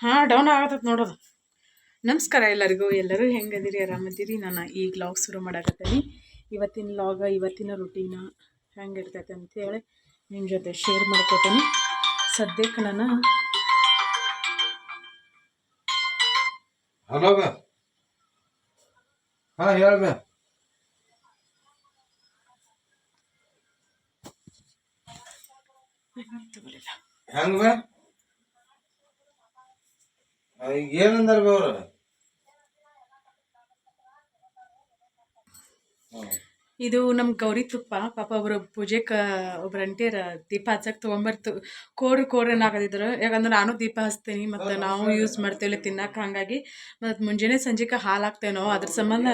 ಹಾಂ ಡೌನ್ ಆಗತ್ತೈತೆ ನೋಡೋದು ನಮಸ್ಕಾರ ಎಲ್ಲರಿಗೂ. ಎಲ್ಲರೂ ಹೆಂಗದಿರಿ? ಆರಾಮದಿರಿ? ನಾನು ಈಗ ಲಾಗ್ ಶುರು ಮಾಡಾಕತ್ತೀನಿ. ಇವತ್ತಿನ ಲಾಗ ಇವತ್ತಿನ ರುಟೀನ ಹೆಂಗಿರ್ತೈತೆ ಅಂತೇಳಿ ನಿಮ್ಮ ಜೊತೆ ಶೇರ್ ಮಾಡ್ಕೊತೀನಿ. ಸದ್ಯಕ್ಕೆ ನಾನು ಹಲೋ ಹಾಂ ಹೇಳ್ಬೇ ಹೆಂಗ್ ಏನಂದಾರ ಬೇ ಅವ್ರ? ಇದು ನಮ್ಮ ಗೌರಿ ತುಪ್ಪ. ಪಾಪ ಒಬ್ರು ಪೂಜೆಗೆ ಒಬ್ರು ಅಂಟಿಯರ ದೀಪ ಹಚ್ಚಕ್ ತೊಗೊಂಬರ್ತು. ಕೋರು ಕೋರನ್ ಏನಾಗದಿದ್ರು ಯಾಕಂದ್ರೆ ನಾನು ದೀಪ ಹಚ್ತೀನಿ ಮತ್ತು ನಾವು ಯೂಸ್ ಮಾಡ್ತೇವೆ ತಿನ್ನಕ್ಕೆ ಹಂಗಾಗಿ. ಮತ್ತು ಮುಂಜಾನೆ ಸಂಜೆಗೆ ಹಾಲು ಹಾಕ್ತೇವೆ ನಾವು ಅದ್ರ ಸಂಬಂಧ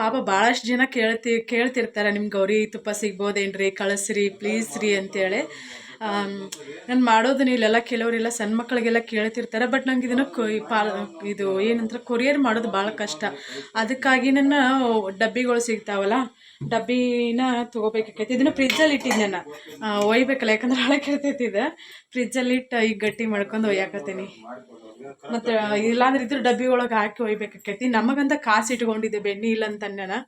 ಪಾಪ ಭಾಳಷ್ಟು ಜನ ಕೇಳ್ತಿ ಕೇಳ್ತಿರ್ತಾರೆ. ನಿಮ್ಮ ಗೌರಿ ತುಪ್ಪ ಸಿಗ್ಬೋದೇನ್ರಿ? ಕಳಿಸ್ರಿ ಪ್ಲೀಸ್ ರೀ ಅಂತೇಳಿ. ನಾನು ಮಾಡೋದನ್ನ ಇಲ್ಲೆಲ್ಲ ಕೆಲವರೆಲ್ಲ ಸಣ್ಣ ಮಕ್ಕಳಿಗೆಲ್ಲ ಕೇಳ್ತಿರ್ತಾರೆ ಬಟ್ ನಂಗೆ ಇದನ್ನು ಈ ಇದು ಏನಂತಾರೆ ಕೊರಿಯರ್ ಮಾಡೋದು ಭಾಳ ಕಷ್ಟ. ಅದಕ್ಕಾಗಿ ನನ್ನ ಡಬ್ಬಿಗಳು ಸಿಗ್ತಾವಲ್ಲ, ಡಬ್ಬಿನ ತೊಗೋಬೇಕಾಕೈತಿ. ಇದನ್ನು ಫ್ರಿಜ್ಜಲ್ಲಿ ಇಟ್ಟಿದ್ದೆ ನಾನು. ಒಯ್ಬೇಕಲ್ಲ, ಯಾಕಂದ್ರೆ ಹಳೆ ಕೆಡ್ತೈತಿ ಇದು ಫ್ರಿಜ್ಜಲ್ಲಿ ಇಟ್ಟು ಈಗ ಗಟ್ಟಿ ಮಾಡ್ಕೊಂಡು ಒಯ್ಯಾಕತ್ತೀನಿ. ಮತ್ತು ಇಲ್ಲಾಂದ್ರೆ ಇದ್ರ ಡಬ್ಬಿ ಒಳಗೆ ಹಾಕಿ ಒಯ್ಬೇಕಾಕೈತಿ. ನಮಗಂತ ಕಾಸು ಇಟ್ಕೊಂಡಿದ್ದೆ, ಬೆಣ್ಣೆ ಇಲ್ಲ ಅಂತ ನಾನು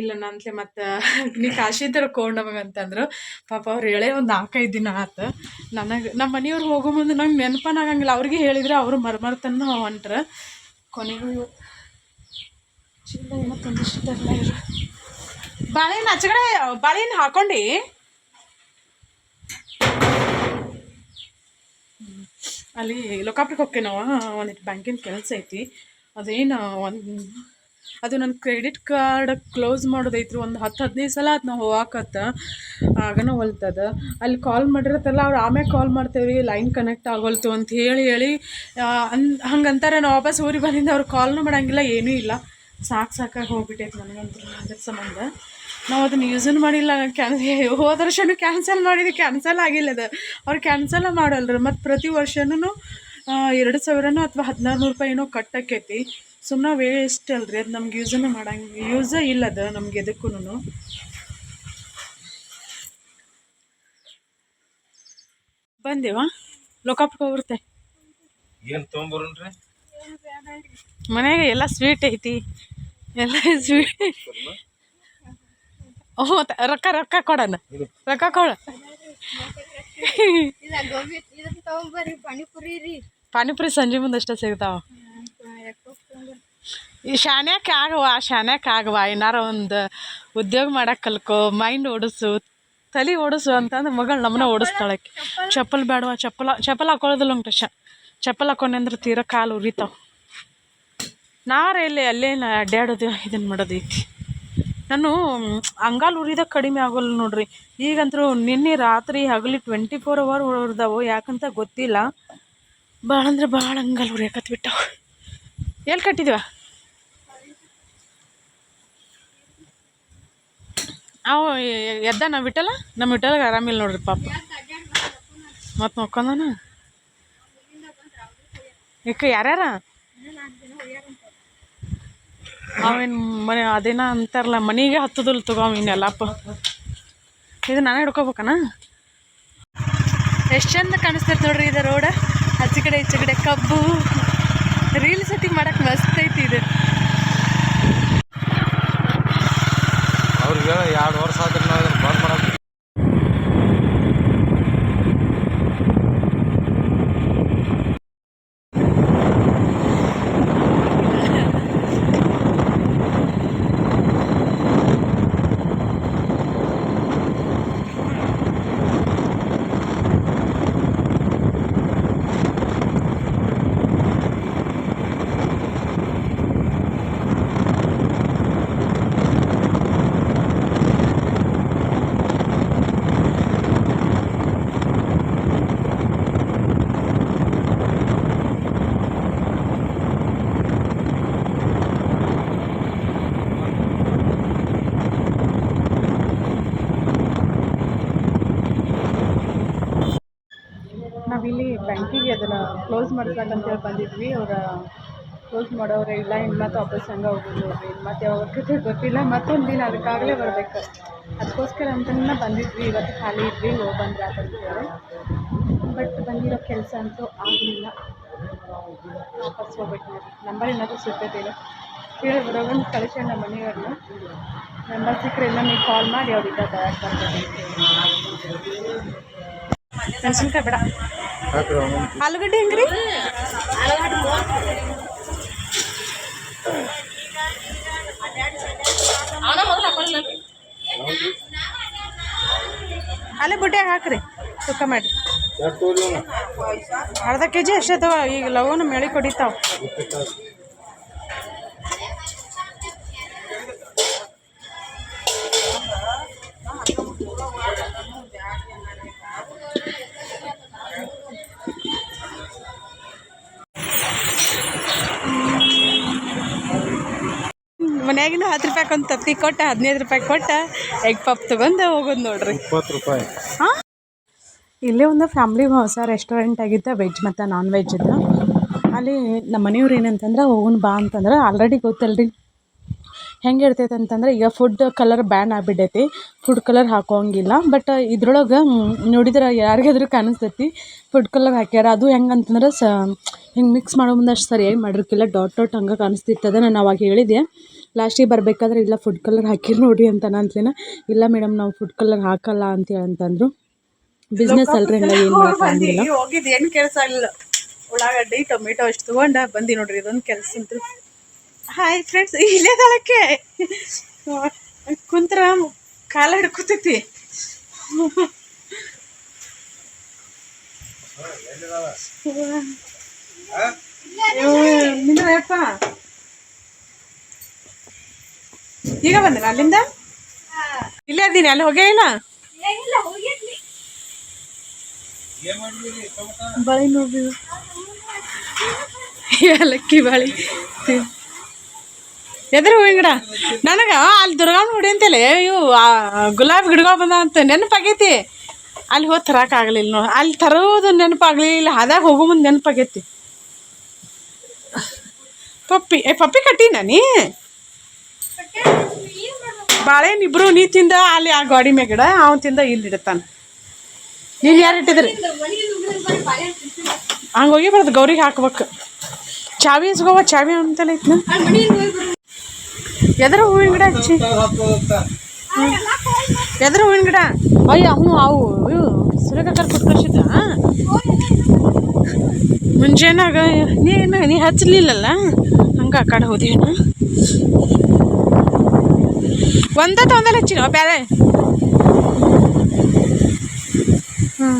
ಇಲ್ಲ ನಂತೆ ಮತ್ತು, ನೀ ಕಾಶಿ ಇದ್ದರೆ ಕೊಂಡು ನಮಗಂತಂದ್ರು ಪಾಪ ಅವ್ರು ಹೇಳೇ ಒಂದು ನಾಲ್ಕೈದು ದಿನ ಆತು. ನನಗೆ ನಮ್ಮ ಮನೆಯವ್ರು ಹೋಗೋ ಮುಂದೆ ನಂಗೆ ನೆನಪನಾಗಂಗಿಲ್ಲ ಅವ್ರಿಗೆ ಹೇಳಿದ್ರೆ ಅವರು ಮರ್ಮರ್ತನ ಹೊಂಟ್ರ. ಕೊನೆಗೂ ಚೀಲ ಏನೋ ಇವರು. ಬಾಳೆಹಣ್ಣು ಹಚ್ಚಗಡೆ ಬಾಳೆಹಣ್ಣು ಹಾಕೊಂಡು. ಅಲ್ಲಿ ಲೊಕಾಪ್ರಿಗೆ ಹೋಗಿ ನಾವು. ಒಂದಿಟ್ಟು ಬ್ಯಾಂಕಿನ ಕೆಲಸ ಐತಿ. ಅದೇನು ಒಂದು, ಅದು ನನ್ನ ಕ್ರೆಡಿಟ್ ಕಾರ್ಡ್ ಕ್ಲೋಸ್ ಮಾಡೋದೈತ್ರಿ ಒಂದು ಹತ್ತು, ಹದಿನೈದು ಸಲ ಅದು ನಾವು ಹೋಗಾಕತ್ತ. ಆಗನ ಹೊಲ್ತದ. ಅಲ್ಲಿ ಕಾಲ್ ಮಾಡಿರತ್ತಲ್ಲ, ಅವ್ರು ಆಮೇಲೆ ಕಾಲ್ ಮಾಡ್ತೇವ್ರಿ ಲೈನ್ ಕನೆಕ್ಟ್ ಆಗೋಲ್ತು ಅಂತ ಹೇಳಿ ಹೇಳಿ ಅನ್ ಹಂಗಂತಾರೆ ನಾವು ವಾಪಸ್ ಊರಿಗೆ ಬಂದಿಂದ ಅವ್ರು ಕಾಲ್ನೂ ಮಾಡಂಗಿಲ್ಲ, ಏನೂ ಇಲ್ಲ. ಸಾಕು ಸಾಕಾಗಿ ಹೋಗ್ಬಿಟ್ಟೈತೆ ನನಗಂತೂ ಅದ್ರ ಸಂಬಂಧ. ನಾವು ಅದನ್ನು ಯೂಸನ್ನು ಮಾಡಿಲ್ಲ ಕ್ಯಾನ್ ಹೋದ ವರ್ಷನೂ ಕ್ಯಾನ್ಸಲ್ ಮಾಡಿದ್ದು ಕ್ಯಾನ್ಸಲ್ ಆಗಿಲ್ಲ ಅದು. ಅವ್ರು ಕ್ಯಾನ್ಸಲ್ ಮಾಡಲ್ರಿ ಮತ್ತು ಪ್ರತಿ ವರ್ಷನೂ ಎರಡು ಸಾವಿರನೋ ಅಥವಾ ಹದಿನಾರು ನೂರು ರೂಪಾಯಿನೋ ಕಟ್ಟಕ್ಕೈತಿ ಸುಮ್ಮನೆ ವೇಸ್ಟ್ ಅಲ್ರಿ ಅದು ನಮ್ಗೆ ಯೂಸನ್ನು ಮಾಡಂಗೆ ಯೂಸ ಇಲ್ಲ ಅದು ನಮ್ಗೆ ಎದಕ್ಕೂ ಬಂದೇವಾ? ಲೋಕಾಪ್ಗೆ ಹೋಗ್ಬಿಡ್ತೆ ಏನು ತೊಗೊಂಬರ್ರಿ ಮನೆಗೆ ಎಲ್ಲ ಸ್ವೀಟ್ ಐತಿ. ಎಲ್ಲ ಸ್ವೀಟ್ ತ- ರೊಕ್ಕ ರೊಕ್ಕ ಕೊಡೋಣ. ರೊಕ್ಕ ಕೊಡ. ಪಾನಿಪುರಿ ಸಂಜೆ ಮುಂದೆ ಅಷ್ಟೇ ಸಿಗ್ತಾವ. ಈ ಶಾನ್ಯಾಕ ಆಗವ ಶಾನ್ಯಾಕ ಆಗವ ಏನಾರ ಒಂದು ಉದ್ಯೋಗ ಮಾಡಕ್ಕೆ ಕಲ್ಕೋ ಮೈಂಡ್ ಓಡಿಸು ತಲೆ ಓಡಿಸು ಅಂತಂದ್ರೆ ಮಗಳು ನಮ್ಮನ್ನ ಓಡಿಸ್ತಾಳಕ್ಕೆ ಚಪ್ಪಲ್ ಬೇಡವಾ ಚಪ್ಪಲ ಚಪ್ಪಲ್ ಹಾಕೊಳ್ಳೋದಿಲ್ಲ ಉಂಟು ಶ ಚಪ್ಪಲ್ ಹಾಕೊಂಡೆ ತೀರ ಕಾಲು ಉರಿತಾವ. ನಾರ ಇಲ್ಲಿ ಅಲ್ಲೇನು ಅಡ್ಡಾಡೋದು ಇದನ್ನು ಮಾಡೋದೈತಿ ಐತಿ. ನಾನು ಅಂಗಾಲು ಉರಿದ ಕಡಿಮೆ ಆಗೋಲ್ಲ ನೋಡ್ರಿ. ಈಗಂತೂ ನಿನ್ನೆ ರಾತ್ರಿ ಹಗಲಿ ಟ್ವೆಂಟಿ ಫೋರ್ ಅವರ್ ಉರಿದಾವು, ಯಾಕಂತ ಗೊತ್ತಿಲ್ಲ. ಭಾಳ ಅಂದ್ರೆ ಭಾಳ ಅಂಗಾಲು ಉರಿಯಾಕತ್ ಬಿಟ್ಟವು. ಎಲ್ಲಿ ಕಟ್ಟಿದೀವ? ಅವು, ಎದ್ದ ನಾವು ಬಿಟ್ಟಲ್ಲ ನಮ್ಮ ಬಿಟ್ಟಲ್ಲ ಆರಾಮಿಲ್ಲ ನೋಡ್ರಿ ಪಾಪ. ಮತ್ತೆ ನೋಡ್ಕೊಂಡನ? ಯಾಕೆ ಯಾರ್ಯಾರ? ಅವೇನು ಮನೆ ಅದೇನ ಅಂತಾರಲ್ಲ, ಮನೆಗೆ ಹತ್ತದಲ್ಲ ತಗೋ ಅವನ್ನೆಲ್ಲಪ್ಪ ಇದು ನಾನೇ ಹಿಡ್ಕೋಬೇಕನ? ಎಷ್ಟು ಚಂದ ಕಾಣಿಸ್ತೈತೆ ನೋಡ್ರಿ ಇದು ರೋಡ. ಆಚೆ ಕಡೆ ಈಚೆ ಕಡೆ ಕಬ್ಬು. ರೀಲ್ಸ್ ಸತಿ ಮಾಡಕ್ಕೆ ಮಸ್ತ್ ಐತಿ ಇದು ಅವ್ರಿಗೆ ಎರಡು ವರ್ಷ ಆದ್ರೆ ನಾವು ಇದನ್ನ ಬಂದ್ ಮಾಡಕ್ ನಾವಿಲ್ಲಿ ಬ್ಯಾಂಕಿಗೆ ಅದನ್ನು ಕ್ಲೋಸ್ ಮಾಡ್ಬೇಕಂತೇಳಿ ಬಂದಿದ್ವಿ. ಅವರ ಕ್ಲೋಸ್ ಮಾಡೋರೆ ಇಲ್ಲ ಇನ್ನು ಮತ್ತೆ ವಾಪಸ್ ಹಂಗೆ ಹೋಗೋದು ಇನ್ನು ಮತ್ತೆ ಯಾವಾಗ ಗೊತ್ತಿಲ್ಲ, ಮತ್ತೊಂದು ದಿನ ಅದಕ್ಕಾಗಲೇ ಬರಬೇಕು. ಅದಕ್ಕೋಸ್ಕರ ಅಂತಲೇ ಬಂದಿದ್ವಿ. ಇವತ್ತು ಖಾಲಿ ಇದ್ವಿ, ಹೋಗಿ ಬಂದ್ರೆ ಅಂತೇಳಿ ಬಟ್ ಬಂದಿರೋ ಕೆಲಸ ಅಂತೂ ಆಗಲಿಲ್ಲ. ವಾಪಸ್ ಹೋಗ್ಬೇಕು ನೋಡ್ರಿ ನಂಬರ್ ಏನಾದರೂ ಸಿಗ್ತೈತಿಲ್ಲ ಕೇಳಿ ಬರೋಗಂದು ಕಳಿಸ್ಯಾನ ನಮ್ಮ ಮನೆಯವ್ರನ್ನ ನಂಬರ್ ಸಿಕ್ಕರೆ ಎಲ್ಲ ನೀವು ಕಾಲ್ ಮಾಡಿ ಅವ್ರಿಗೆ ತಯಾರು ಮೆಣಸಿನ್ಕಾಯಿ ಬೇಡ. ಆಲೂಗಡ್ಡೆ ಹೆಂಗ್ರಿ? ಅಲ್ಲೇ ಬುಡ್ಡೆ ಹಾಕ್ರಿ ತುಕ್ಕ ಮಾಡಿ. ಅರ್ಧ ಕೆ ಜಿ ಅಷ್ಟೇ ಈಗ ಲವನ ಮೇಳಿ ಕೊಡಿತಾವ ಹತ್ತು ರೂಪಾಯಿ ಒಂದು ತತ್ತಿ ಕೊಟ್ಟ ಹದಿನೈದು ರೂಪಾಯಿ ಕೊಟ್ಟ ಎಗ್ ಪಪ್ ತಗೊಂಡು ಹೋಗೋದು ನೋಡ್ರಿ. ಇಪ್ಪತ್ತು ರೂಪಾಯಿ. ಹಾಂ? ಇಲ್ಲೇ ಒಂದು ಫ್ಯಾಮಿಲಿ ಹೊಸ ರೆಸ್ಟೋರೆಂಟ್ ಆಗಿತ್ತು ವೆಜ್ ಮತ್ತು ನಾನ್ ವೆಜ್ ಇತ್ತು ಅಲ್ಲಿ ನಮ್ಮ ಮನೆಯವ್ರು ಏನಂತಂದ್ರೆ ಹೋಗೋಣ ಬಾ ಅಂತಂದ್ರೆ ಆಲ್ರೆಡಿ ಗೊತ್ತಲ್ರಿ. ಹೆಂಗೆ ಇರ್ತೈತೆ ಅಂತಂದ್ರೆ ಈಗ ಫುಡ್ ಕಲರ್ ಬ್ಯಾನ್ ಆಗಿಬಿಟ್ಟೈತಿ. ಫುಡ್ ಕಲರ್ ಹಾಕೋಂಗಿಲ್ಲ. ಬಟ್ ಇದ್ರೊಳಗೆ ನೋಡಿದ್ರೆ ಯಾರಿಗಾದ್ರೂ ಕಾಣಿಸ್ತೈತಿ ಫುಡ್ ಕಲರ್ ಹಾಕ್ಯಾರ. ಅದು ಹೆಂಗೆ ಅಂತಂದ್ರೆ ಸ ಹಿಂಗೆ ಮಿಕ್ಸ್ ಮಾಡೋ ಮುಂದೆ ಅಷ್ಟು ಸರಿಯಾಗಿ ಮಾಡಿರ್ಕಿಲ್ಲ. ಡಾಟ್ ಡಾಟ್ ಹಂಗೆ ಕಾಣಿಸ್ತಿತ್ತದ ನಾನು ಅವಾಗ ಹೇಳಿದೆ ಲಾಸ್ಟಿಗೆ ಬರಬೇಕಾದ್ರೆ ಇಲ್ಲ ಫುಡ್ ಕಲರ್ ಹಾಕಿರಿ ನೋಡಿ ಅಂತ ಅಂತಲೇನ ಇಲ್ಲ ಮೇಡಮ್ ನಾವು ಫುಡ್ ಕಲರ್ ಹಾಕಲ್ಲ ಅಂತ ಅಂತಂದರು. ಬಿಸ್ನೆಸ್ ಅಲ್ರಿ ಏನ್ ಏನು ಮಾಡೋಕ್ಕಾಗಿಲ್ಲ ಹೋಗಿದ್ದು ಏನು ಕೆಲಸ ಇಲ್ಲ. ಉಳ್ಳಾಗಡ್ಡಿ ಟೊಮೆಟೊ ಅಷ್ಟು ತೊಗೊಂಡ ಬಂದಿ ನೋಡ್ರಿ ಇದೊಂದು ಕೆಲಸ ಅಂತ ಹಾಯ್ ಫ್ರೆಂಡ್ಸ್ ಇಲ್ಲೇ ತಳಕ್ಕೆ ಕುಂತ್ರ ಕಾಲ ಹಿಡ್ಕೊತೈತಿ. ನಿಂದ್ರಪ್ಪ ಈಗ ಬಂದೆ ಅಲ್ಲಿಂದ? ಇಲ್ಲೇ ಇದ್ದೀನಿ, ಅಲ್ಲಿ ಹೋಗೇ ಇಲ್ಲ? ಬಳಿ ನೋಡಿ. ಏಲಕ್ಕಿ ಬಳಿ. ಎದ್ರ ಹೂವಿನ ಗಿಡ. ನನಗೆ ಅಲ್ಲಿ ದುರ್ಗಾ ಹುಡಿ ಅಂತೇಳಿ ಇವು ಗುಲಾಬಿ ಗಿಡಗಳು ಬಂದ ಅಂತ ನೆನಪಾಗೈತಿ. ಅಲ್ಲಿ ಹೋಗಿ ತರಕಾಗಲಿಲ್ಲ ನೋಡಿ. ಅಲ್ಲಿ ತರೋದು ನೆನಪಾಗಲಿಲ್ಲ. ಅದಾಗ ಹೋಗೋ ಮುಂದೆ ನೆನಪಾಗೈತಿ. ಪಪ್ಪಿ, ಏ, ಪಪ್ಪಿ ಕಟ್ಟಿ ನೀ? ಬಾಳೆಹಣ್ಣು ಇಬ್ರು, ನೀ ತಿಂದ ಅಲ್ಲಿ ಆ ಗಾಡಿ ಮ್ಯಾಗ ಗಿಡ ಅವನ್ ತಿಂದ ಇಲ್ಲಿ ಇಡತಾನ. ನೀನು ಯಾರು ಇಟ್ಟಿದ್ರಿ? ಹಂಗ ಹೋಗಿ ಬರೀ ಬಾಳೆಹಣ್ಣು ತಿಂತೀನಿ. ಹಂಗೆ ಹೋಗಿಬಾರ್ದು ಗೌರಿಗೆ ಹಾಕ್ಬೇಕು. ಚಾವಿ ಇಸ್ಕೋವ ಚಾವಿ ಹೋಗಿ ಬರ್ರಿ. ಎದ್ರ ಹೂವಿನ ಗಿಡ ಹಚ್ಚಿ? ಎದ್ರ ಹೂವಿನ ಗಿಡ? ಅಯ್ಯ, ಹ್ಞೂ, ಅವು, ಇವು ಕುತ್ಕೊಳ್ಸಿದ್ದ ಮುಂಜಾನಾಗ ನೀನು ನೀ ಹಚ್ಚಲಿಲ್ಲಲ್ಲ ಹಂಗೆ ಆ ಕಡೆ ಹೋದೇನ ಒಂದ ಹಚ್ಚಿ ಹಚ್ಚಿನ ಬೇರೆ ಹ್ಞೂ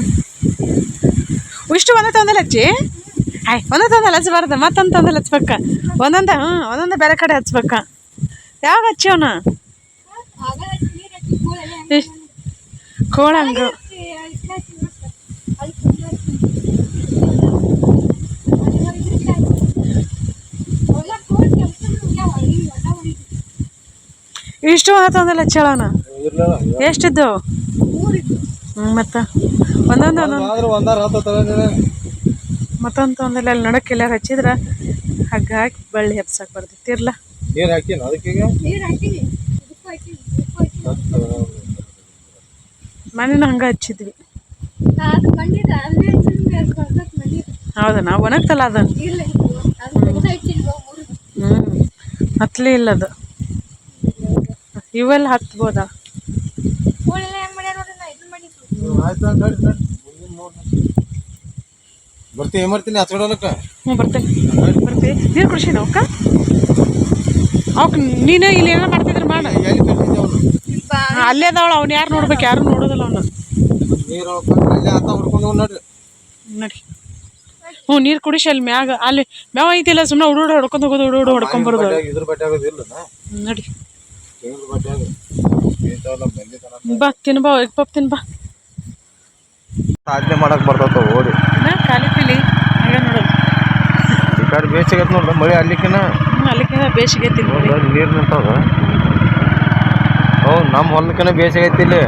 ಇಷ್ಟು ಒಂದ ತೊಂದರೆ ಹಚ್ಚಿ? ಆಯ್ ಒಂದ ತೊಂದರೆ ಹಚ್ಬಾರ್ದು ಮತ್ತೊಂದು ತೊಂದರೆ ಹಚ್ಬೇಕ. ಒಂದೊಂದ ಹ್ಞೂ ಒಂದೊಂದು ಬೇರೆ ಕಡೆ ಹಚ್ಬೇಕ. ಯಾವಾಗ ಹಚ್ಚಿವನ ಕೋಳಂಗ ಹಚ್ಚಿ ಇದ್ನ ಹಚ್ಚಿ ಮಸ್ತ್. ಅಲ್ಲಿ ಕುಂದ್ರ ಹಚ್ಚಿ. ಅಲ್ಲಿ ಹೋಗಿ ಇದ್ನ ಹಚ್ಚಿ. ಅವೆಲ್ಲ ಕೋಲ್ ಕೆಲ್ಸನೂ ಹೋಗ್ಯಾವ. ಈ ಹೊಲ ಹೊಡಿತು. ಇಷ್ಟು ಆತಂದಲ್ಲ ಚಳನ ಹಚ್ಚಳವನ ಎಷ್ಟಿದ್ದು? ಮತ್ತ? ಹ್ಞೂ ಮತ್ತು ಒಂದೊಂದು ಮತ್ತೊಂದು ತೊಂದಲ್ಲ ಅಲ್ಲಿ ನಡಕ್ಕೆ ಎಲ್ಲಾರು ಹಚ್ಚಿದ್ರೆ? ಹಗ್ಗ ಹಾಕಿ ಬಳ್ಳಿ ಹಬ್ಸಕ್ ಬರ್ತಿರ್ಲ ಮನೇನ ನೀರು ಹಾಕಿ ಹಂಗೆ ಹಚ್ಚಿದ್ವಿ. ಹೌದ ನಾವು ಒಣಗ್ತಲ್ಲ ಅದು ಇಲ್ಲ ಅದು ತೆಗ್ದು ಹಚ್ಚಿದ್ವಿ ಮೂರು ಹ್ಞೂ ಹತ್ತಲೇ ಇಲ್ಲ ಅದು ಇವೆಲ್ಲ ಹತ್ಬೋದಾ ಕೋಳೆಲ್ಲ ಹೆಂಗ್ ಮಾಡ್ಯಾರ ನೋಡ್ರಿ ನಾ ಇದನ್ನ ಮಾಡಿದ್ವಿ ಆಯ್ತು ನಡಿ ನಡಿ ಹತ್ಬೋದಾ? ನೋಡ್ರಿ ಬರ್ತೀನಿ ಏನು ಮಾಡ್ತೀನಿ? ಹಚ್ಕೊಡೋಲಕ್ಕ ಹ್ಞೂ ಬರ್ತೇವೆ ಬರ್ತೀವಿ ನೀರು ಕುಡಿಸಿನ ಅವಕ್ಕ ಅವಕ್ಕೆ ನೀನು ಇಲ್ಲಿ ಏನೋ ಮಾಡ್ತಿದ್ರೆ ಮಾಡ. ಅಲ್ಲೇ ಅದಾವಳ ಅವ್ನು ಯಾರು ನೋಡ್ಬೇಕು? ಯಾರು ನೋಡೋದಿಲ್ಲ ಅವನು. ನೀರು ಹುಡ್ಕೊಂಡು ಹೋಗ್ ನೋಡ್ರಿ. ನಡಿ. ಹ್ಞೂ ನೀರು ಕುಡಿಸಿ ಅಲ್ಲಿ ಮ್ಯಾಗ ಅಲ್ಲಿ ಮ್ಯಾವ ಐತಿಲ್ಲ ಸುಮ್ಮನೆ ಹುಡುಗ ಹೊಡ್ಕೊಂಡು ಹೋಗೋದು ಹುಡುಗ ಹೊಡ್ಕೊಂಡ್ ಬರೋದು. ಬಡ್ಯಾಗ ಇದ್ರ ಬಟ್ಟೆ ಆಗೋದಿಲ್ಲ ನಡಿ. ಬಾ ತಿನ್ಬಾ ಎಗ್ ಪಪ್ ತಿನ್ಬಾ ಸಾಧನೆ ಮಾಡಕ್ ಬರ್ತಾವ ಓಡಿ. ಖಾಲಿ ಪಿಲಿ ಹಂಗ ನೋಡೋದು ಈ ಕಡೆ ಬೇಸಿಗತ್ ನೋಡ್ದ ಮಳೆ ಅಲ್ಲಿಕಿನ ಅಲ್ಲಿಕಿನ ಅಲ್ಲಿಕ್ಕಿಂತ ಬೇಸಿಗೆ ತಿನ್ಬೋದು ನೀರು ನಿಂತಾವ ಹೌದು ನಮ್ಮ ಹೊಲಕ್ಕಿನ ಬೇಸಿಗೆ ಇಲ್ಲಿ.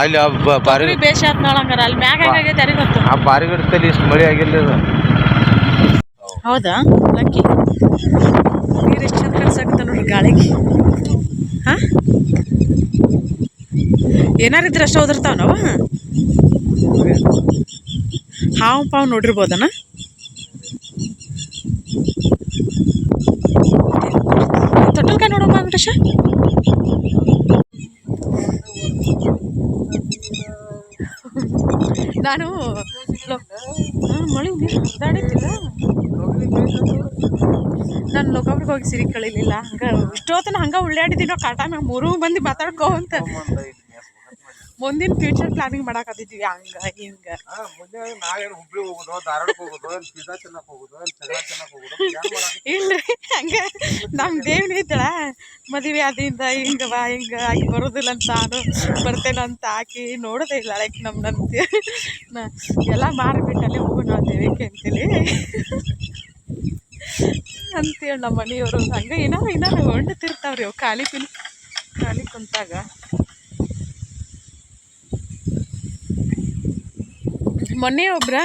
ಅಲ್ಲಿ ಬಾರಿ ಬೇಸಿ ಆತ್ ನೋಡಂಗಾರ ಅಲ್ಲಿ ಮ್ಯಾಗ ಹೆಂಗಾಗೈತೆ ಯಾರಿಗೆ ಗೊತ್ತು. ಆ ಬಾರಿ ಗಿಡದಲ್ಲಿ ಇಷ್ಟು ಮಳೆ ಆಗಿಲ್ಲ ಇದು. ಹೌದಾ? ಲಕ್ಕಿ. ನೀರು ಎಷ್ಟು ಚಂದ ಕಳ್ಸಾಕತ್ತ ನೋಡ್ರಿ ಗಾಳಿಗೆ ಹಾಂ ಏನಾರಿದ್ರೆ ಅಷ್ಟು ಓದಿರ್ತಾವ ನಾವು? ಹಾವು ಪಾವು ನೋಡಿರ್ಬೋದನ? ತೊಟ್ಟಲ್ಕಾಯಿ ನೋಡಮ್ಮ ವೆಂಕಟೇಶ ನಾನು ಮಳೆ ನಾನು ಲೋಕಾಪುರಕ್ಕೆ ಹೋಗಿ ಸಿರಿ ಕಳಿಲಿಲ್ಲ ಹಂಗೆ, ಇಷ್ಟೊತ್ತನ ಹಂಗೆ ಉಳ್ಳಾಡಿದ್ದೀನೋ ಕಾಟ ಮ್ಯಾಗ ಮೂರು ಮಂದಿ ಮಾತಾಡ್ಕೋ ಅಂತ. ಮುಂದಿನ ಫ್ಯೂಚರ್ ಪ್ಲಾನಿಂಗ್ ಮಾಡಾಕತ್ತಿದ್ವಿ ಹಂಗ ಹಿಂಗ. ಮುಂದೆ ನಾವೇನು ಹುಬ್ಳಿ ಹೋಗುದು ಧಾರವಾಡಕ್ಕೆ ಹೋಗುದು ಏನ್ ಪಿಜ್ಜಾ ತಿನ್ನಕ್ಕೆ ಹೋಗುದು ಏನ್ ಚಗಡ ತಿನ್ನಕ್ ಹೋಗುದು ಇಲ್ರಿ ಹಂಗ ನಮ್ಮ ದೇವ್ನ ಇದ್ದಳ ಮದುವೆ ಆದಿಂದ ಹಿಂಗ ಬಾ ಹಿಂಗ ಆಕಿ ಬರೋದಿಲ್ಲ ಅಂತ ನಾನು ಅಂತ ಆಕಿ ನೋಡೋದೇ ಇಲ್ಲ ಲೈಕ್ ನಮ್ನಂತ ನಾ ಎಲ್ಲ ಮಾರ್ಬಿಟ್ಟಲ್ಲಿ ಹೋಗೋಣ ದೇವಿ ಅಂತೇಳಿ ಅಂತೇಳಿ ನಮ್ಮ ಮನೆಯವರು ಹಂಗೆ ಏನಾರು ಏನಾರು ಹೊಂಡ್ತಿರ್ತಾವ್ರಿ ಅವು ಖಾಲಿ ಪಿಲಿ ಖಾಲಿ ಕುಂತಾಗ. ಮೊನ್ನೆ ಒಬ್ಬರ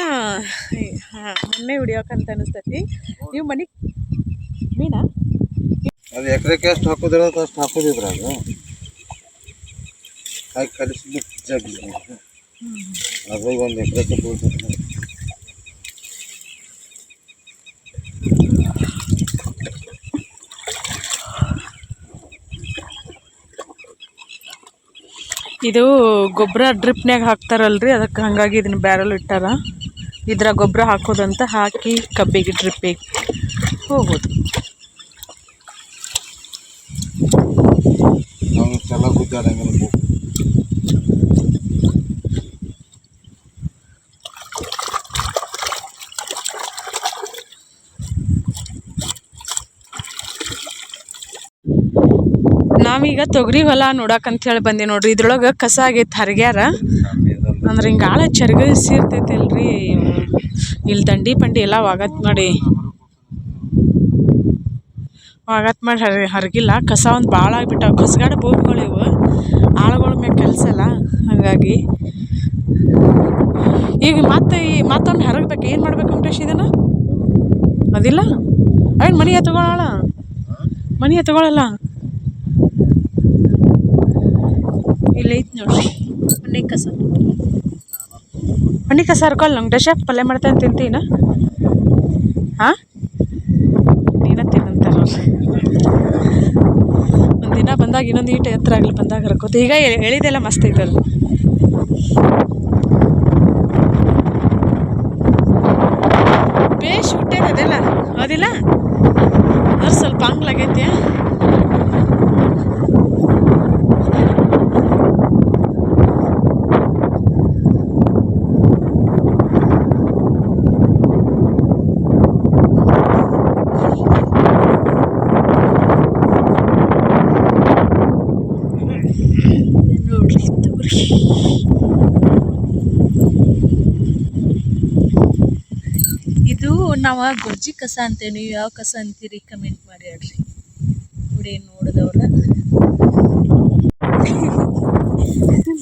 ಹಾಂ, ಮೊನ್ನೆ ಹೊಡಿಯೋಕಂತ ಅನಿಸ್ತೈತಿ. ನೀವು ಮನೆ ಮೀನಾ? ಅದು ಎಕರೆಕ್ಕೆ ಎಷ್ಟು ಹಾಕೋದಿರೋದು ಅಷ್ಟು ಹಾಕೋದಿದ್ರ ಅದು. ಹಾಕಿ ಕಲಿಸಿದ್ದು ಪಿಜ್ಜಾ ಅದು ಒಂದು ಎಕರೆಕ್ಕೆ ಬೀಳ್ತೈತೆ ಇದು ಗೊಬ್ಬರ ಡ್ರಿಪ್ನ್ಯಾಗ ಹಾಕ್ತಾರಲ್ರಿ, ಅದಕ್ಕೆ ಹಂಗಾಗಿ ಇದನ್ನ ಬ್ಯಾರಲ್ ಇಟ್ಟಾರ. ಇದ್ರ ಗೊಬ್ಬರ ಹಾಕೋದಂತ ಹಾಕಿ ಕಬ್ಬಿಗೆ ಡ್ರಿಪ್ಪಿಗೆ ಹೋಗೋದು. ನಾವು ನಾವೀಗ ತೊಗರಿ ಹೊಲ ನೋಡಕ್ಕಂತ ಹೇಳಿ ಬಂದೆ ನೋಡ್ರಿ. ಇದ್ರೊಳಗೆ ಕಸ ಆಗೈತೆ ಹರಿಗ್ಯಾರ. ಅಂದ್ರೆ ಹಿಂಗೆ ಆಳ ಚರ್ಗ ಇರ್ತೈತಿ ಅಲ್ರಿ ಇಲ್ಲಿ ದಂಡಿ ಪಂಡಿ ಎಲ್ಲ ವಾಗತ್ ಮಾಡಿ. ವಾಗತ್ ಮಾಡಿ ಹರಿ, ಹರಗಿಲ್ಲ. ಕಸ ಒಂದು ಭಾಳ ಆಗ್ಬಿಟ್ಟಾವ. ಕಸಗಾಡ ಭೂಮಿಗಳು ಇವು. ಆಳುಗಳ ಮ್ಯಾಗ ಕೆಲಸ ಅಲ್ಲ. ಹಾಗಾಗಿ ಈಗ ಮತ್ತೆ ಈ ಮತ್ತೊಮ್ಮೆ ಹರಗ್ಬೇಕು. ಏನು ಮಾಡ್ಬೇಕು ಅಂಟೇಶ್ ಇದನ್ನು? ಅದಿಲ್ಲ? ಏನು ಮನೆಯ ತಗೊಳ್ಳೋಣ ಮನೆಯ ಎತ್ಕೊಳ್ಳಲ್ಲ ಇಲ್ಲ ಐತಿ ನೋಡ್ರಿ. ಮನೆ ಕಸ. ಮನೆ ಕಸ ಹರ್ಕೊಲ್ಲ ವೆಂಕಟೇಶ ಪಲ್ಯ ಮಾಡ್ತಾನೆ ತಿಂತೀನ. ಹಾಂ? ನೀನ ತಿನ್ನಂತಾರ ಒಂದಿನ ಬಂದಾಗ ಇನ್ನೊಂದು ಈಟ ಎತ್ತರ ಆಗಲಿ ಬಂದಾಗ ಹರ್ಕೋತ. ಈಗ ಹೇಳಿದೆಲ್ಲ ಮಸ್ತ್ ಐತಲ್ಲ ಬೇಷ್ ಹುಟ್ಟೇನದೆಲ್ಲ ಅದಿಲ್ಲ ಅದ್ರ ಸ್ವಲ್ಪ ಹಂಗ್ಲಾಗೈತೆ ನೋಡ್ರಿ ತೊಗರಿ ನಾವು ಗೊಜ್ಜಿ ಕಸ ಅಂತೇವೆ ನೀವು ಯಾವ ಕಸ ಅಂತೀರಿ ಕಮೆಂಟ್ ಮಾಡಿ ಹೇಳ್ರಿ. ನೋಡಿ ನೋಡಿದವ್ರ.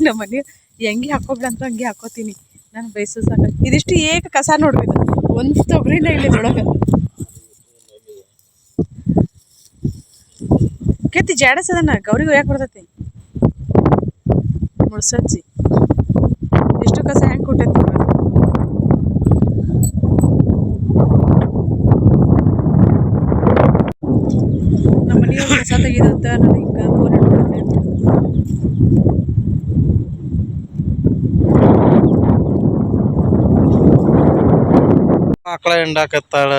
ನಮ್ಮ ಮನೆ ಹೆಂಗೆ ಅಂತ ಹಂಗೆ ಹಾಕೋತೀನಿ. ನಾನು ಬಯಸೋ ಸಾಕ. ಇದಿಷ್ಟು ಏಕ ಕಸ ನೋಡ್ಬೇಕು. ಒಂದು ತೊಗರಿನ ಇಲ್ಲಿ ನೋಡಕ ಕೆತ್ತಿ ಜಾಡಸದನ್ನ ಗೌರಿಗೂ ಯಾಕೆ ಬರ್ತೈತಿ. ಮುಳ್ಸಜ್ಜಿ ಎಷ್ಟು ಕಸ ಹೆಂಗೆ ಕೊಟ್ಟೈತಿ ನೋಡ್ರಿ ನಮ್ಮ ಒಂದಿನ ಹಿಂಗೆ ಫೋನ್ ಹಿಡ್ಕೊಂಡೆ ಆಕಳ ಹಿಂಡಾಕತ್ತಾಳ.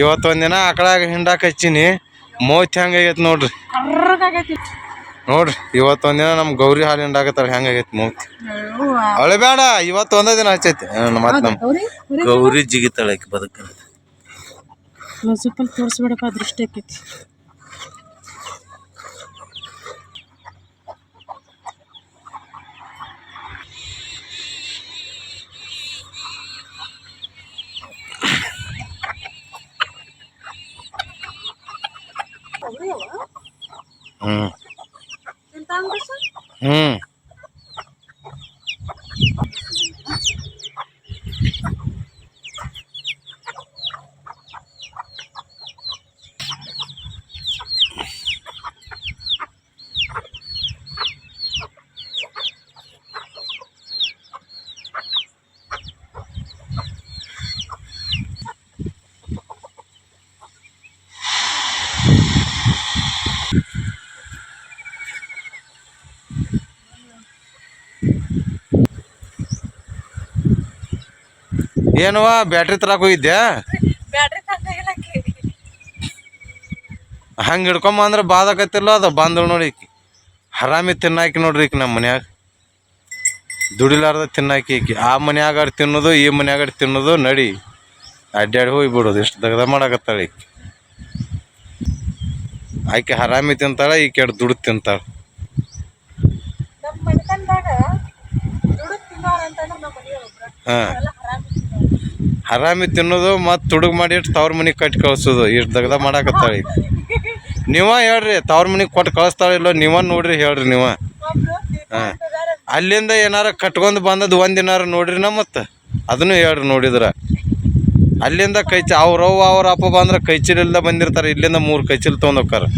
ಇವತ್ತೊಂದಿನ ಆಕಳಾಗ ಹಿಂಡಾಕ ಹಚ್ಚಿನಿ. ಮೋತ್ ಹೆಂಗಾಗೈತಿ ನೋಡ್ರಿ. ಇವತ್ತು ನೋಡ್ರಿ ಇವತ್ತೊಂದಿನ ನಮ್ ಗೌರಿ ಹಾಲು ಹಿಂಡಾಕತ್ತಾಳ ಹೆಂಗಾಗೈತಿ ಮೋತ್. ಅಳಬೇಡ ಇವತ್ತು ಒಂದೇ ದಿನ ಹಚ್ಚೈತಿ. ಮತ್ ನಮ್ ಗೌರಿ ಜಿಗಿತಾಳ ಬದುಕ ಲಸೂಪಲ್ಲಿ ತೋರಿಸ್ಬೇಡಪ್ಪ ಅದೃಷ್ಟ ಆಕೈತಿ. હમ. હમ. ಏನವ ಬ್ಯಾಟ್ರಿ ತರಕ ತಂದಾಗಿಲ್ಲಕ್ಕೆ ಹಂಗೆ ಹಿಡ್ಕೊಂಬ ಅಂದ್ರೆ ಬಾದಕತ್ತಿಲ್ಲ ಅದು ಬಂದಳು ನೋಡಿ ಈಕಿ. ಹರಾಮಿ ತಿನ್ನಾಕಿ ನೋಡ್ರಿ ಈಕಿ ನಮ್ಮ ಮನ್ಯಾಗ. ದುಡಿಲಾರ್ದ ತಿನ್ನಾಕಿ ಈಕಿ. ಆ ಮನ್ಯಾಗ ತಿನ್ನೋದು ಈ ಮನ್ಯಾಗ ತಿನ್ನೋದು ನಡಿ. ಅಡ್ಡಾಡಿ ಹೋಗಿ ಬಿಡೋದು ಎಷ್ಟು ದಗದ ಮಾಡಾಕತ್ತಾಳೆ ಈಕಿ. ಆಕೆ ಹರಾಮಿ ತಿಂತಾಳೆ ಈಕೆ ಎರಡು ದುಡ್ಡು ತಿಂತಾಳೆ. ಹಾಂ. ಹರಾಮಿ ತಿನ್ನೋದು ಮತ್ತು ತುಡುಗ್ ಮಾಡಿ ಇಟ್ಟು ತವ್ರ ಮನೆಗೆ ಕಟ್ಟಿ ಕಳ್ಸೋದು. ಇಷ್ಟು ದಗ್ದ ಮಾಡಾಕತ್ತಾಳೆ. ನೀವ ಹೇಳ್ರಿ ತವ್ರ ಮನೆಗೆ ಕೊಟ್ಟು ಕಳಿಸ್ತಾಳೆ ಇಲ್ಲೋ ನೀವ ನೋಡ್ರಿ ಹೇಳ್ರಿ ನೀವ. ಹಾಂ. ಅಲ್ಲಿಂದ ಏನಾರ ಕಟ್ಕೊಂಡು ಬಂದದ್ದು ಒಂದಿನಾರ ನೋಡ್ರಿನ ಮತ್ತೆ. ಅದನ್ನು ಹೇಳ್ರಿ ನೋಡಿದ್ರೆ. ಅಲ್ಲಿಂದ ಕೈಚಿ ಅವ್ರವ್ವ ಅವ್ರ ಅಪ್ಪ ಬಂದ್ರೆ ಕೈಚೀಲಿಂದ ಬಂದಿರ್ತಾರೆ ಇಲ್ಲಿಂದ ಮೂರು ಕೈಚೀಲ್ ತೊಗೊಂಡ್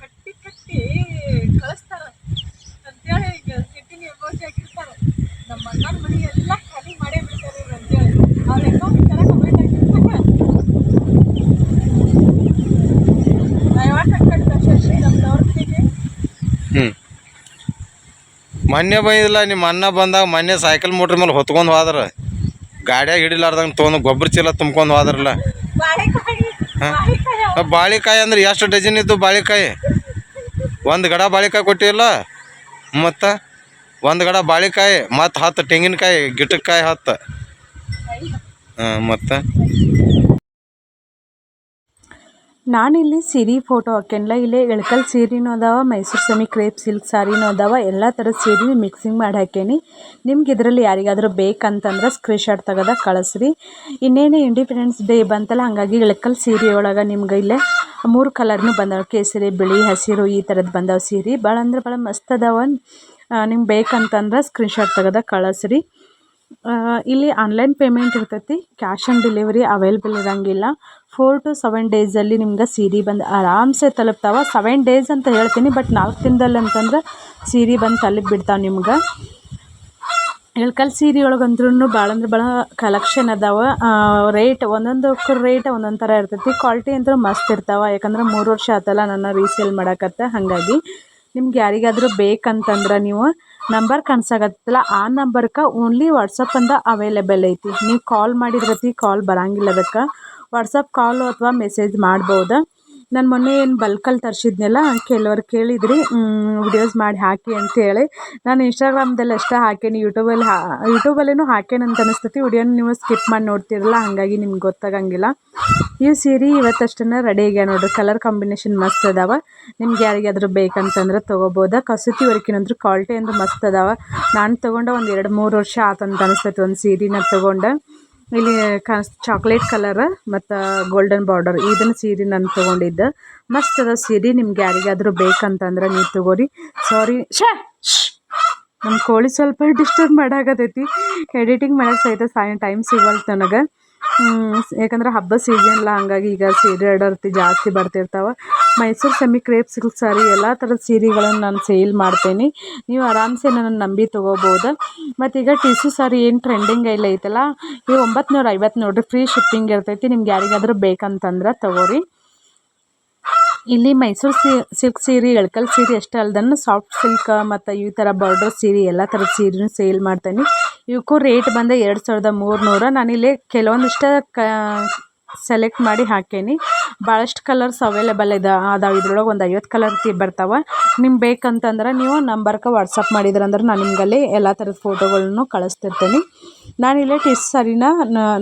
ಕಟ್ಟಿ ಕಟ್ಟಿ ಕಳಿಸ್ತಾರ. ಅಂತೇಳಿ ಈಗ ಸಿಟ್ಟಿನ ಎಮೋಜಿ ಹಾಕಿರ್ತಾರ ನಮ್ಮ ಅಣ್ಣನ ಮನೆ ಎಲ್ಲ ಖಾಲಿ ಮಾಡೇ ಬಿಡ್ತಾರೆ ಅಂತೇಳಿ. ಅವ್ರ ಅಕೌಂಟ್ ತರ ಕಮೆಂಟ್ ಹಾಕಿರ್ತಾರ ಮೊನ್ನೆ ಬಂದಿಲ್ಲ ನಿಮ್ಮ ಅಣ್ಣ ಬಂದಾಗ ಮೊನ್ನೆ ಸೈಕಲ್ ಮೋಟ್ರ್ ಮೇಲೆ ಹೊತ್ಕೊಂಡು ಹೋದ್ರ. ಗಾಡಿಯಾಗ ಹಿಡಿಲಾರ್ದಂಗೆ ತೊಗೊಂಡು ಗೊಬ್ಬರ ಚೀಲ ತುಂಬ್ಕೊಂಡು ಹೋದ್ರಲ್ಲ. ಬಾಳೆಕಾಯಿ ಬಾಳೆಕಾಯಿ ಅಂದ್ರೆ ಎಷ್ಟು ಡಜನ್ ಇದ್ದು ಬಾಳೆಕಾಯಿ? ಒಂದು ಗಡ ಬಾಳೆಕಾಯಿ ಕೊಟ್ಟಿಲ್ಲ? ಮತ್ತು ಒಂದು ಗಡ ಬಾಳೆಕಾಯಿ, ಮತ್ತು ಹತ್ತು ತೆಂಗಿನಕಾಯಿ ಗಿಟಕಾಯಿ ಹತ್ತು. ಹಾಂ, ಮತ್ತು? ನಾನಿಲ್ಲಿ ಸೀರೆ ಫೋಟೋ ಹಾಕ್ಯನ್ಲ. ಇಲ್ಲಿ ಇಳಕಲ್ ಸೀರೆನೂ ಅದಾವ, ಮೈಸೂರು ಸೆಮಿ ಕ್ರೇಪ್ ಸಿಲ್ಕ್ ಸಾರಿನೂ ಅದಾವ. ಎಲ್ಲ ಥರದ ಸೀರೆ ಮಿಕ್ಸಿಂಗ್ ಮಾಡಿ ಹಾಕೇನಿ ನಿಮ್ಗೆ ಇದರಲ್ಲಿ ಯಾರಿಗಾದರೂ ಬೇಕಂತಂದ್ರೆ ಸ್ಕ್ರೀನ್ಶಾಟ್ ತೆಗೆದ, ಕಳಿಸ್ರಿ. ಇನ್ನೇನು ಇಂಡಿಪೆಂಡೆನ್ಸ್ ಡೇ ಬಂತಲ್ಲ, ಹಾಗಾಗಿ ಇಳಕಲ್ ಸೀರೆ ಒಳಗೆ ನಿಮ್ಗೆ ಇಲ್ಲೇ ಮೂರು ಕಲರ್ನೂ ಬಂದವ. ಕೇಸರಿ, ಬಿಳಿ, ಹಸಿರು, ಈ ಥರದ್ದು ಬಂದವ ಸೀರೆ. ಭಾಳ ಅಂದ್ರೆ ಭಾಳ ಮಸ್ತ್ ಅದಾವ ನಿಮ್ಗೆ ಬೇಕಂತಂದ್ರೆ ಸ್ಕ್ರೀನ್ಶಾಟ್ ತೆಗೆದ, ಕಳಿಸ್ರಿ. ಇಲ್ಲಿ ಆನ್ಲೈನ್ ಪೇಮೆಂಟ್ ಇರ್ತೈತಿ. ಕ್ಯಾಶ್ ಆನ್ ಡೆಲಿವರಿ ಅವೈಲೇಬಲ್ ಇರೋಂಗಿಲ್ಲ. ಫೋರ್ ಟು ಸೆವೆನ್ ಡೇಸಲ್ಲಿ ನಿಮ್ಗೆ ಸೀರೆ ಬಂದು ಆರಾಮ್ಸೆ ತಲುಪ್ತಾವ. ಸೆವೆನ್ ಡೇಸ್ ಅಂತ ಹೇಳ್ತೀನಿ ಬಟ್ ನಾಲ್ಕು ದಿನದಲ್ಲಿ ಅಂತಂದ್ರೆ ಸೀರೆ ಬಂದು ತಲುಪಿಬಿಡ್ತಾವೆ ನಿಮ್ಗೆ. ಇಳ್ಕಲ್ ಸೀರೆ ಒಳಗಂದ್ರೂ ಭಾಳ ಅಂದ್ರೆ ಭಾಳ ಕಲೆಕ್ಷನ್ ಅದಾವ. ರೇಟ್ ಒಂದೊಂದಕ್ಕೆ ರೇಟ್ ಒಂದೊಂದು ಥರ ಇರ್ತೈತಿ. ಕ್ವಾಲಿಟಿ ಅಂತೂ ಮಸ್ತ್ ಇರ್ತಾವೆ. ಯಾಕಂದ್ರೆ ಮೂರು ವರ್ಷ ಆತಲ್ಲ ನನ್ನ ರೀಸೇಲ್ ಮಾಡಕತ್ತ, ಹಾಗಾಗಿ ನಿಮ್ಗೆ ಯಾರಿಗಾದರೂ ಬೇಕಂತಂದ್ರೆ ನೀವು ನಂಬರ್ ಕಾಣಿಸಾಗತ್ತಲ್ಲ ಆ ನಂಬರ್ಕ ಓನ್ಲಿ ವಾಟ್ಸಪ್ ಅಂದ ಅವೈಲೇಬಲ್ ಐತಿ. ನೀವು ಕಾಲ್ ಮಾಡಿದ್ರತಿ ಕಾಲ್ ಬರಂಗಿಲ್ಲ ಅದಕ್ಕೆ. ವಾಟ್ಸಪ್ ಕಾಲು ಅಥವಾ ಮೆಸೇಜ್ ಮಾಡ್ಬೋದು. ನಾನು ಮೊನ್ನೆ ಏನು ಬಲ್ಕಲ್ಲಿ ತರಿಸಿದ್ನಲ್ಲ, ಕೆಲವರು ಕೇಳಿದ್ರಿ ವಿಡಿಯೋಸ್ ಮಾಡಿ ಹಾಕಿ ಅಂತೇಳಿ. ನಾನು ಇನ್ಸ್ಟಾಗ್ರಾಮ್ದಲ್ಲಿ ಅಷ್ಟೇ ಹಾಕೇನಿ ಯೂಟ್ಯೂಬಲ್ಲಿ ಹಾ ಯೂಟ್ಯೂಬಲ್ಲೇನೂ ಹಾಕೇನಿ ಅಂತ ಅನಿಸ್ತೈತಿ ವಿಡಿಯೋನ ನೀವು ಸ್ಕಿಪ್ ಮಾಡಿ ನೋಡ್ತಿರಲ್ಲ, ಹಾಗಾಗಿ ನಿಮ್ಗೆ ಗೊತ್ತಾಗಂಗಿಲ್ಲ. ಈ ಸೀರೆ ಇವತ್ತಷ್ಟನ್ನ ರೆಡಿ ಆಗ್ಯಾವ ನೋಡ್ರಿ ಕಲರ್ ಕಾಂಬಿನೇಷನ್ ಮಸ್ತ್ ಅದಾವ. ನಿಮ್ಗೆ ಯಾರಿಗಾದ್ರೂ ಬೇಕಂತಂದ್ರೆ ತೊಗೋಬೋದ. ಕಸೂತಿ ವರ್ಕಿನಂದ್ರೆ ಕ್ವಾಲಿಟಿ ಅಂದ್ರೆ ಮಸ್ತ್ ಅದಾವ. ನಾನು ತೊಗೊಂಡು ಒಂದು ಎರಡು ಮೂರು ವರ್ಷ ಆತಂತ ಅನಿಸ್ತೈತಿ ಒಂದು ಸೀರೆನ ತೊಗೊಂಡು. ಇಲ್ಲಿ ಕ ಚಾಕ್ಲೇಟ್ ಕಲರ್ ಮತ್ತು ಗೋಲ್ಡನ್ ಬಾರ್ಡರ್ ಇದನ್ನು ಸೀರೆ ನಾನು ತೊಗೊಂಡಿದ್ದೆ. ಮಸ್ತ್ ಅದ ಸೀರೆ. ನಿಮ್ಗೆ ಯಾರಿಗಾದ್ರೂ ಬೇಕಂತಂದ್ರೆ ನೀವು ತಗೋರಿ. ಸಾರಿ ನಮ್ಮ ಕೋಳಿ ಸ್ವಲ್ಪ ಡಿಸ್ಟರ್ಬ್ ಮಾಡಾಕತೈತಿ. ಎಡಿಟಿಂಗ್ ಮಾಡಕ್ಕೆ ಸಹಿತ ಸಾಯಂ ಟೈಮ್ ಸಿಗಲ್ತು ನನಗೆ. ಯಾಕಂದ್ರೆ ಹಬ್ಬ ಸೀಸನ್ ಇಲ್ಲ ಹಂಗಾಗಿ ಈಗ ಸೀರೆ ಆರ್ಡರ್ ಜಾಸ್ತಿ ಬರ್ತಿರ್ತಾವೆ. Mysore semi crepe silk sari ಎಲ್ಲ ಥರದ ಸೀರೆಗಳನ್ನು ನಾನು ಸೇಲ್ ಮಾಡ್ತೀನಿ. ನೀವು ಆರಾಮ್ಸೆ ನನ್ನ ನಂಬಿ ತೊಗೋಬೋದು. ಮತ್ತು ಈಗ ಟಿ ಸಿ ಸಾರಿ ಏನು ಟ್ರೆಂಡಿಂಗ್ ಇಲ್ಲ ಐತಲ್ಲ, ಈ ಒಂಬತ್ತು ನೂರ ಐವತ್ತು ನೋಡಿರಿ ಫ್ರೀ ಶಿಪ್ಪಿಂಗ್ ಇರ್ತೈತಿ, ನಿಮ್ಗೆ ಯಾರಿಗಾದ್ರೂ ಬೇಕಂತಂದ್ರೆ ತಗೋರಿ. ಇಲ್ಲಿ ಮೈಸೂರು ಸಿಲ್ಕ್ ಸೀರೆ, ಎಳ್ಕಲ್ ಸೀರೆ ಅಷ್ಟೇ ಅಲ್ದನ್ನು ಸಾಫ್ಟ್ ಸಿಲ್ಕ್ ಮತ್ತು ಈ ಥರ ಬಾರ್ಡರ್ ಸೀರೆ ಎಲ್ಲ ಥರದ ಸೀರೆನೂ ಸೇಲ್ ಮಾಡ್ತೀನಿ. ಇವಕ್ಕೂ ರೇಟ್ ಬಂದು ಎರಡು ಸಾವಿರದ ಮೂರುನೂರ. ನಾನಿಲ್ಲಿ ಕೆಲವೊಂದಿಷ್ಟು ಕ ಸೆಲೆಕ್ಟ್ ಮಾಡಿ ಹಾಕೇನಿ. ಭಾಳಷ್ಟು ಕಲರ್ಸ್ ಅವೈಲೇಬಲ್ ಇದೆ, ಅದಾವೆ. ಇದ್ರೊಳಗೆ ಒಂದು ಐವತ್ತು ಕಲರ್ ಬರ್ತಾವೆ. ನಿಮ್ಗೆ ಬೇಕಂತಂದ್ರೆ ನೀವು ನಂಬರ್ಗೆ ವಾಟ್ಸಪ್ ಮಾಡಿದ್ರಂದ್ರೆ ನಾನು ನಿಮ್ಗಲ್ಲಿ ಎಲ್ಲ ಥರದ ಫೋಟೋಗಳನ್ನು ಕಳಿಸ್ತಿರ್ತೀನಿ. ನಾನಿಲ್ಲೇ ಟೆಸ್ಟ್ ಸರಿನ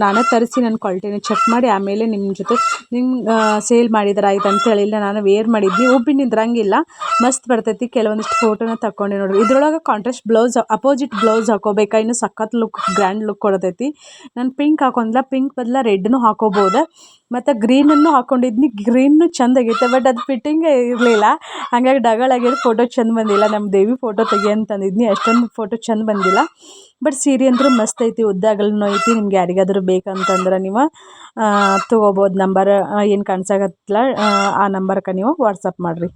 ನಾನೇ ತರಿಸಿ ನನ್ನ ಕ್ವಾಲಿಟಿನ ಚೆಕ್ ಮಾಡಿ ಆಮೇಲೆ ನಿಮ್ಮ ಜೊತೆ ನಿಮ್ಮ ಸೇಲ್ ಮಾಡಿದ್ರೆ ಆಯ್ತು ಅಂತೇಳಿ ಹೇಳಿಲ್ಲ ನಾನು ವೇರ್ ಮಾಡಿದ್ನಿ, ಉಬ್ಬಿ ನಿಂದ್ರಂಗಿಲ್ಲ, ಮಸ್ತ್ ಬರ್ತೈತಿ, ಕೆಲವೊಂದಿಷ್ಟು ಫೋಟೋನ ತಕ್ಕೊಂಡೆ ನೋಡಿ. ಇದ್ರೊಳಗೆ ಕಾಂಟ್ರಾಸ್ಟ್ ಬ್ಲೌಸ್ ಅಪೋಸಿಟ್ ಬ್ಲೌಸ್ ಹಾಕೋಬೇಕಾ, ಇನ್ನು ಸಖತ್ ಲುಕ್ ಗ್ರ್ಯಾಂಡ್ ಲುಕ್ ಕೊಡತೈತಿ. ನಾನು ಪಿಂಕ್ ಹಾಕೊಂಡ್ಲ ಪಿಂಕ್ ಬದಲ ರೆಡ್ನು ಹಾಕೋಬೋದು, ಮತ್ತು ಗ್ರೀನನ್ನು ಹಾಕೊಂಡಿದ್ನಿ ಗ್ರೀನು ಚಂದ ಆಗೈತೆ ಬಟ್ ಅದು ಫಿಟ್ಟಿಂಗೇ ಇರಲಿಲ್ಲ. ಹಾಗಾಗಿ ಡಗಳಾಗಿದ್ದು ಫೋಟೋ ಚೆಂದ ಬಂದಿಲ್ಲ ನಮ್ಮ ದೇವಿ ಫೋಟೋ ತೆಗಿ ಅಂತಂದಿದ್ನಿ, ಅಷ್ಟೊಂದು ಫೋಟೋ ಚೆಂದ ಬಂದಿಲ್ಲ. ಬಟ್ ಸೀರೆ ಅಂದರೂ ಮಸ್ತ್ ಐತಿ ಉದ್ದಾಗಲೂ ಐತಿ, ನಿಮ್ಗೆ ಯಾರಿಗಾದ್ರೂ ಬೇಕಂತಂದ್ರೆ ನೀವು ತೊಗೋಬೋದು ನಂಬರ್ ಏನು ಕಾಣ್ಸಕತ್ಲ, ಆ ನಂಬರ್ಗೆ ನೀವು ವಾಟ್ಸಪ್ ಮಾಡಿರಿ.